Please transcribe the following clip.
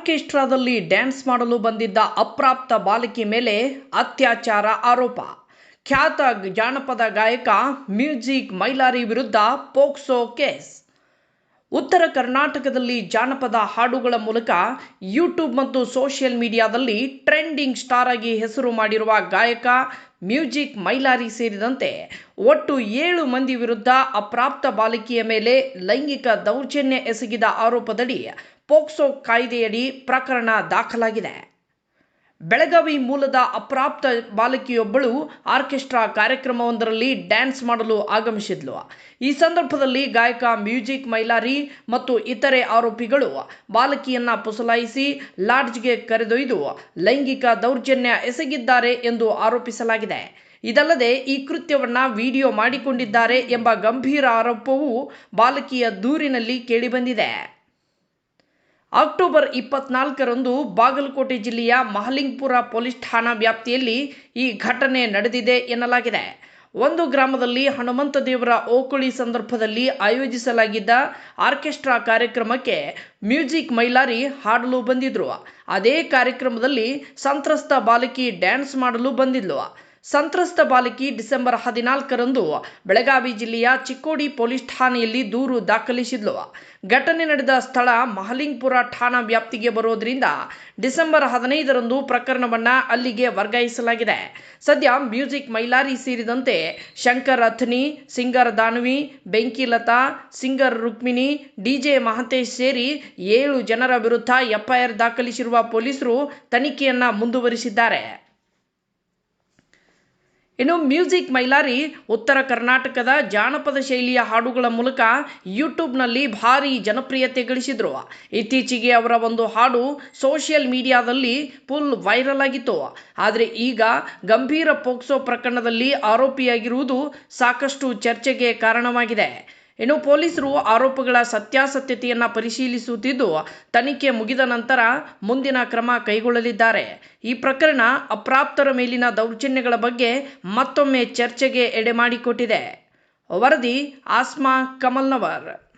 ಆರ್ಕೆಸ್ಟ್ರಾದಲ್ಲಿ dance ಮಾಡಲು ಬಂದಿದ್ದ ಅಪ್ರಾಪ್ತ ಬಾಲಕಿ ಮೇಲೆ ಅತ್ಯಾಚಾರ ಆರೋಪ. ಖ್ಯಾತ ಜಾನಪದ ಗಾಯಕ ಮ್ಯೂಸಿಕ್ ಮೈಲಾರಿ ವಿರುದ್ಧ ಪೋಕ್ಸೋ ಕೇಸ್. ಉತ್ತರ ಕರ್ನಾಟಕದಲ್ಲಿ ಜಾನಪದ ಹಾಡುಗಳ ಮೂಲಕ ಯೂಟ್ಯೂಬ್ ಮತ್ತು ಸೋಷಿಯಲ್ ಮೀಡಿಯಾದಲ್ಲಿ ಟ್ರೆಂಡಿಂಗ್ ಸ್ಟಾರ್ ಆಗಿ ಹೆಸರು ಮಾಡಿರುವ ಗಾಯಕ ಮ್ಯೂಸಿಕ್ ಮೈಲಾರಿ ಸೇರಿದಂತೆ ಒಟ್ಟು ಏಳು ಮಂದಿ ವಿರುದ್ಧ ಅಪ್ರಾಪ್ತ ಬಾಲಕಿಯ ಮೇಲೆ ಲೈಂಗಿಕ ದೌರ್ಜನ್ಯ ಎಸಗಿದ ಆರೋಪದಡಿ ಪೋಕ್ಸೋ ಕಾಯ್ದೆಯಡಿ ಪ್ರಕರಣ ದಾಖಲಾಗಿದೆ. ಬೆಳಗಾವಿ ಮೂಲದ ಅಪ್ರಾಪ್ತ ಬಾಲಕಿಯೊಬ್ಬಳು ಆರ್ಕೆಸ್ಟ್ರಾ ಕಾರ್ಯಕ್ರಮವೊಂದರಲ್ಲಿ ಡ್ಯಾನ್ಸ್ ಮಾಡಲು ಆಗಮಿಸಿದ್ಲು. ಈ ಸಂದರ್ಭದಲ್ಲಿ ಗಾಯಕ ಮ್ಯೂಸಿಕ್ ಮೈಲಾರಿ ಮತ್ತು ಇತರೆ ಆರೋಪಿಗಳು ಬಾಲಕಿಯನ್ನ ಪುಸಲಾಯಿಸಿ ಲಾಡ್ಜ್ಗೆ ಕರೆದೊಯ್ದು ಲೈಂಗಿಕ ದೌರ್ಜನ್ಯ ಎಸಗಿದ್ದಾರೆ ಎಂದು ಆರೋಪಿಸಲಾಗಿದೆ. ಇದಲ್ಲದೆ ಈ ಕೃತ್ಯವನ್ನ ವಿಡಿಯೋ ಮಾಡಿಕೊಂಡಿದ್ದಾರೆ ಎಂಬ ಗಂಭೀರ ಆರೋಪವೂ ಬಾಲಕಿಯ ದೂರಿನಲ್ಲಿ ಕೇಳಿಬಂದಿದೆ ಅಕ್ಟೋಬರ್ ಇಪ್ಪತ್ನಾಲ್ಕರಂದು ಬಾಗಲಕೋಟೆ ಜಿಲ್ಲೆಯ ಮಹಲಿಂಗ್ಪುರ ಪೊಲೀಸ್ ಠಾಣಾ ವ್ಯಾಪ್ತಿಯಲ್ಲಿ ಈ ಘಟನೆ ನಡೆದಿದೆ ಎನ್ನಲಾಗಿದೆ. ಒಂದು ಗ್ರಾಮದಲ್ಲಿ ಹನುಮಂತ ದೇವರ ಓಕುಳಿ ಸಂದರ್ಭದಲ್ಲಿ ಆಯೋಜಿಸಲಾಗಿದ್ದ ಆರ್ಕೆಸ್ಟ್ರಾ ಕಾರ್ಯಕ್ರಮಕ್ಕೆ ಮ್ಯೂಸಿಕ್ ಮೈಲಾರಿ ಹಾಡಲು ಬಂದಿದ್ರು. ಅದೇ ಕಾರ್ಯಕ್ರಮದಲ್ಲಿ ಸಂತ್ರಸ್ತ ಬಾಲಕಿ ಡ್ಯಾನ್ಸ್ ಮಾಡಲು ಬಂದಿದ್ಲು. ಸಂತ್ರಸ್ತ ಬಾಲಕಿ ಡಿಸೆಂಬರ್ ಹದಿನಾಲ್ಕರಂದು ಬೆಳಗಾವಿ ಜಿಲ್ಲೆಯ ಚಿಕ್ಕೋಡಿ ಪೊಲೀಸ್ ಠಾಣೆಯಲ್ಲಿ ದೂರು ದಾಖಲಿಸಿದ್ಲು. ಘಟನೆ ನಡೆದ ಸ್ಥಳ ಮಹಲಿಂಗ್ಪುರ ಠಾಣಾ ವ್ಯಾಪ್ತಿಗೆ ಬರೋದ್ರಿಂದ ಡಿಸೆಂಬರ್ ಹದಿನೈದರಂದು ಪ್ರಕರಣವನ್ನು ಅಲ್ಲಿಗೆ ವರ್ಗಾಯಿಸಲಾಗಿದೆ. ಸದ್ಯ ಮ್ಯೂಸಿಕ್ ಮೈಲಾರಿ ಸೇರಿದಂತೆ Shankar Athni singer Danavi Benkilata singer Rukmini DJ Mahantesh ಸೇರಿ ಏಳು ಜನರ ವಿರುದ್ಧ ಎಫ್ಐಆರ್ ದಾಖಲಿಸಿರುವ ಪೊಲೀಸರು ತನಿಖೆಯನ್ನ ಮುಂದುವರಿಸಿದ್ದಾರೆ. ಇನ್ನು ಮ್ಯೂಸಿಕ್ ಮೈಲಾರಿ ಉತ್ತರ ಕರ್ನಾಟಕದ ಜಾನಪದ ಶೈಲಿಯ ಹಾಡುಗಳ ಮೂಲಕ ಯೂಟ್ಯೂಬ್ನಲ್ಲಿ ಭಾರಿ ಜನಪ್ರಿಯತೆ ಗಳಿಸಿದ್ರು. ಇತ್ತೀಚೆಗೆ ಅವರ ಒಂದು ಹಾಡು ಸೋಷಿಯಲ್ ಮೀಡಿಯಾದಲ್ಲಿ ಫುಲ್ ವೈರಲ್ ಆಗಿತ್ತು. ಆದರೆ ಈಗ ಗಂಭೀರ ಪೋಕ್ಸೋ ಪ್ರಕರಣದಲ್ಲಿ ಆರೋಪಿಯಾಗಿರುವುದು ಸಾಕಷ್ಟು ಚರ್ಚೆಗೆ ಕಾರಣವಾಗಿದೆ. ಇನ್ನು ಪೊಲೀಸರು ಆರೋಪಗಳ ಸತ್ಯಾಸತ್ಯತೆಯನ್ನು ಪರಿಶೀಲಿಸುತ್ತಿದ್ದು, ತನಿಖೆ ಮುಗಿದ ನಂತರ ಮುಂದಿನ ಕ್ರಮ ಕೈಗೊಳ್ಳಲಿದ್ದಾರೆ. ಈ ಪ್ರಕರಣ ಅಪ್ರಾಪ್ತರ ಮೇಲಿನ ದೌರ್ಜನ್ಯಗಳ ಬಗ್ಗೆ ಮತ್ತೊಮ್ಮೆ ಚರ್ಚೆಗೆ ಎಡೆ ಮಾಡಿಕೊಟ್ಟಿದೆ. ವರದಿ ಆಸ್ಮಾ ಕಮಲ್ನವರ್.